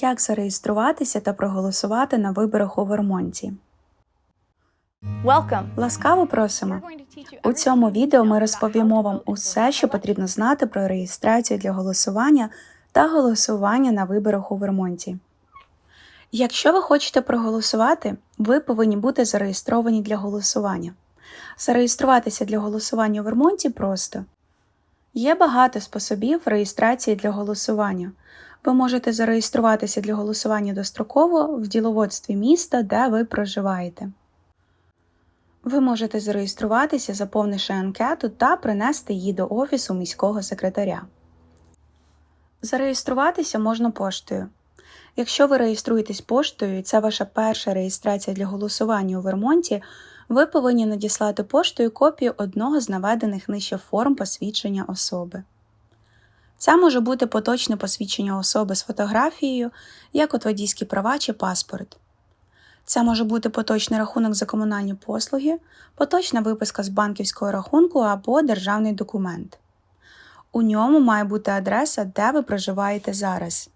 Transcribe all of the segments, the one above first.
Як зареєструватися та проголосувати на виборах у Вермонті? Welcome. Ласкаво просимо! У цьому відео ми розповімо вам усе, що потрібно знати про реєстрацію для голосування та голосування на виборах у Вермонті. Якщо ви хочете проголосувати, ви повинні бути зареєстровані для голосування. Зареєструватися для голосування у Вермонті просто. Є багато способів реєстрації для голосування. Ви можете зареєструватися для голосування достроково в діловодстві міста, де ви проживаєте. Ви можете зареєструватися, заповнивши анкету та принести її до офісу міського секретаря. Зареєструватися можна поштою. Якщо ви реєструєтесь поштою і це ваша перша реєстрація для голосування у Вермонті, ви повинні надіслати поштою копію одного з наведених нижче форм посвідчення особи. Це може бути поточне посвідчення особи з фотографією, як от водійські права чи паспорт. Це може бути поточний рахунок за комунальні послуги, поточна виписка з банківського рахунку або державний документ. У ньому має бути адреса, де ви проживаєте зараз.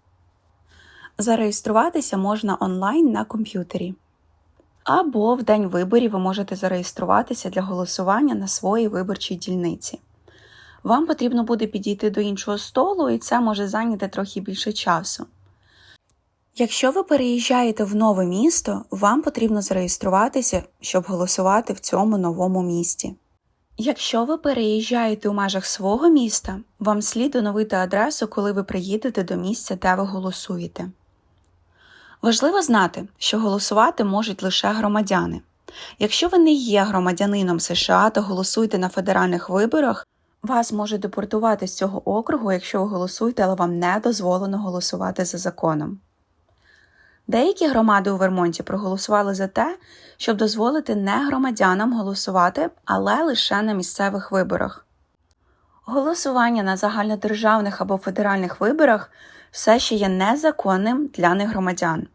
Зареєструватися можна онлайн на комп'ютері. Або в день виборів ви можете зареєструватися для голосування на своїй виборчій дільниці. Вам потрібно буде підійти до іншого столу, і це може зайняти трохи більше часу. Якщо ви переїжджаєте в нове місто, вам потрібно зареєструватися, щоб голосувати в цьому новому місті. Якщо ви переїжджаєте у межах свого міста, вам слід оновити адресу, коли ви приїдете до місця, де ви голосуєте. Важливо знати, що голосувати можуть лише громадяни. Якщо ви не є громадянином США та голосуєте на федеральних виборах, вас може депортувати з цього округу, якщо ви голосуєте, але вам не дозволено голосувати за законом. Деякі громади у Вермонті проголосували за те, щоб дозволити не громадянам голосувати, але лише на місцевих виборах. Голосування на загальнодержавних або федеральних виборах все ще є незаконним для негромадян.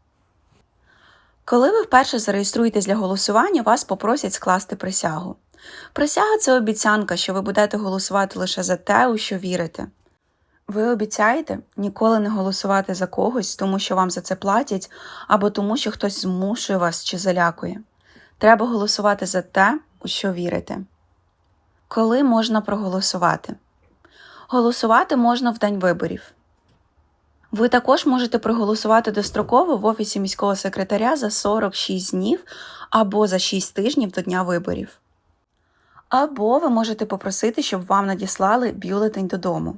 Коли ви вперше зареєструєтесь для голосування, вас попросять скласти присягу. Присяга це обіцянка, що ви будете голосувати лише за те, у що вірите. Ви обіцяєте ніколи не голосувати за когось, тому що вам за це платять, або тому, що хтось змушує вас чи залякує. Треба голосувати за те, у що вірите. Коли можна проголосувати? Голосувати можна в день виборів. Ви також можете проголосувати достроково в Офісі міського секретаря за 46 днів або за 6 тижнів до дня виборів. Або ви можете попросити, щоб вам надіслали бюлетень додому.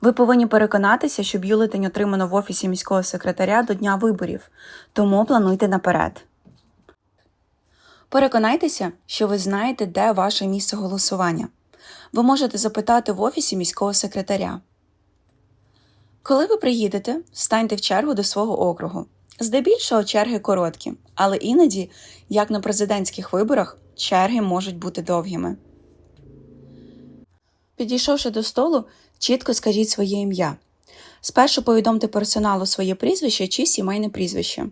Ви повинні переконатися, що бюлетень отримано в Офісі міського секретаря до дня виборів, тому плануйте наперед. Переконайтеся, що ви знаєте, де ваше місце голосування. Ви можете запитати в Офісі міського секретаря. Коли ви приїдете, станьте в чергу до свого округу. Здебільшого черги короткі, але іноді, як на президентських виборах, черги можуть бути довгими. Підійшовши до столу, чітко скажіть своє ім'я. Спершу повідомте персоналу своє прізвище чи сімейне прізвище.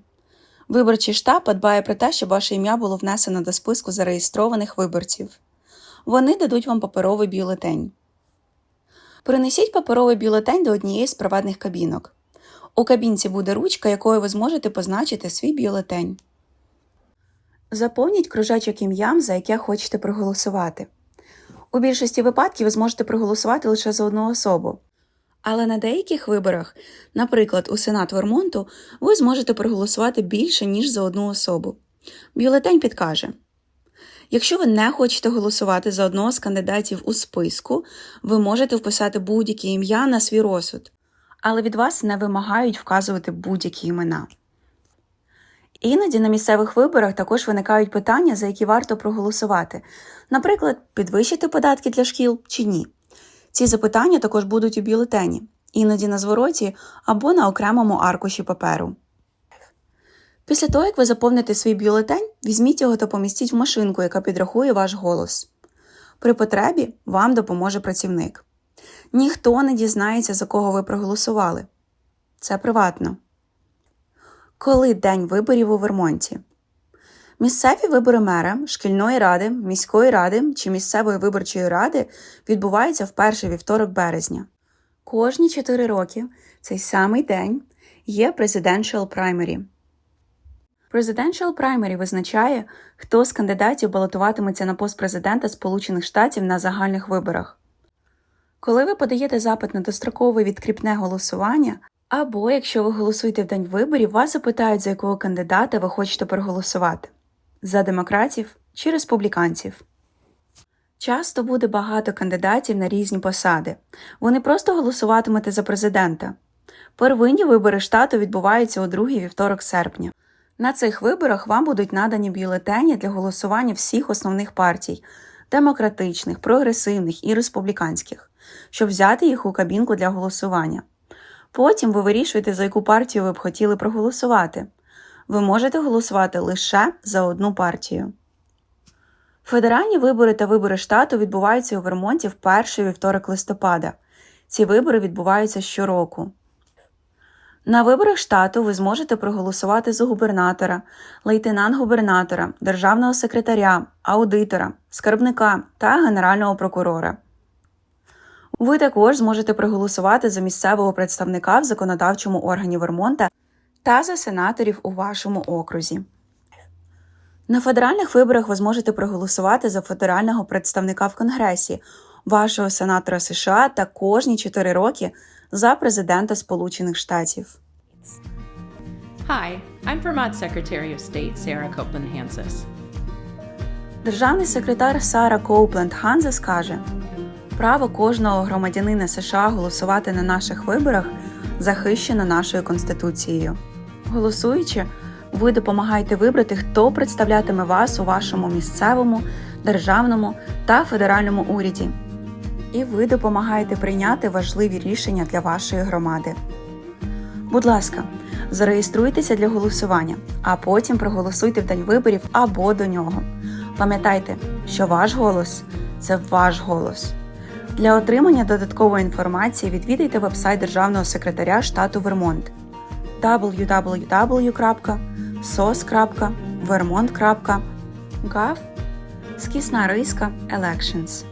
Виборчий штаб подбає про те, щоб ваше ім'я було внесено до списку зареєстрованих виборців. Вони дадуть вам паперовий бюлетень. Принесіть паперовий бюлетень до однієї з приватних кабінок. У кабінці буде ручка, якою ви зможете позначити свій бюлетень. Заповніть кружечок ім'ям, за яке хочете проголосувати. У більшості випадків ви зможете проголосувати лише за одну особу. Але на деяких виборах, наприклад, у Сенат Вермонту, ви зможете проголосувати більше, ніж за одну особу. Бюлетень підкаже. Якщо ви не хочете голосувати за одного з кандидатів у списку, ви можете вписати будь-яке ім'я на свій розсуд, але від вас не вимагають вказувати будь-які імена. Іноді на місцевих виборах також виникають питання, за які варто проголосувати, наприклад, підвищити податки для шкіл чи ні. Ці запитання також будуть у бюлетені, іноді на звороті або на окремому аркуші паперу. Після того, як ви заповните свій бюлетень, візьміть його та помістіть в машинку, яка підрахує ваш голос. При потребі вам допоможе працівник. Ніхто не дізнається, за кого ви проголосували. Це приватно. Коли день виборів у Вермонті? Місцеві вибори мера, шкільної ради, міської ради чи місцевої виборчої ради відбуваються в перший вівторок березня. Кожні 4 роки цей самий день є Presidential Primary. Presidential Primary визначає, хто з кандидатів балотуватиметься на пост президента Сполучених Штатів на загальних виборах. Коли ви подаєте запит на дострокове відкріпне голосування, або якщо ви голосуєте в день виборів, вас запитають, за якого кандидата ви хочете проголосувати за демократів чи республіканців. Часто буде багато кандидатів на різні посади. Вони просто голосуватимете за президента. Первинні вибори штату відбуваються у другий вівторок серпня. На цих виборах вам будуть надані бюлетені для голосування всіх основних партій демократичних, прогресивних і республіканських, щоб взяти їх у кабінку для голосування. Потім ви вирішуєте, за яку партію ви б хотіли проголосувати. Ви можете голосувати лише за одну партію. Федеральні вибори та вибори штату відбуваються у Вермонті в перший вівторок листопада. Ці вибори відбуваються щороку. На виборах штату ви зможете проголосувати за губернатора, лейтенант-губернатора, державного секретаря, аудитора, скарбника та генерального прокурора. Ви також зможете проголосувати за місцевого представника в законодавчому органі Вермонта та за сенаторів у вашому окрузі. На федеральних виборах ви зможете проголосувати за федерального представника в Конгресі, вашого сенатора США та кожні 4 роки за президента Сполучених Штатів. Hi, I'm Vermont Secretary of State Sarah Copeland Hansis. Державний секретар Сара Коупленд Ханзес каже: право кожного громадянина США голосувати на наших виборах захищено нашою конституцією. Голосуючи, ви допомагаєте вибрати, хто представлятиме вас у вашому місцевому, державному та федеральному уряді. І ви допомагаєте прийняти важливі рішення для вашої громади. Будь ласка, зареєструйтеся для голосування, а потім проголосуйте в день виборів або до нього. Пам'ятайте, що ваш голос це ваш голос. Для отримання додаткової інформації відвідайте вебсайт Державного секретаря штату Вермонт www.sos.vermont.gov скісна риска Elections.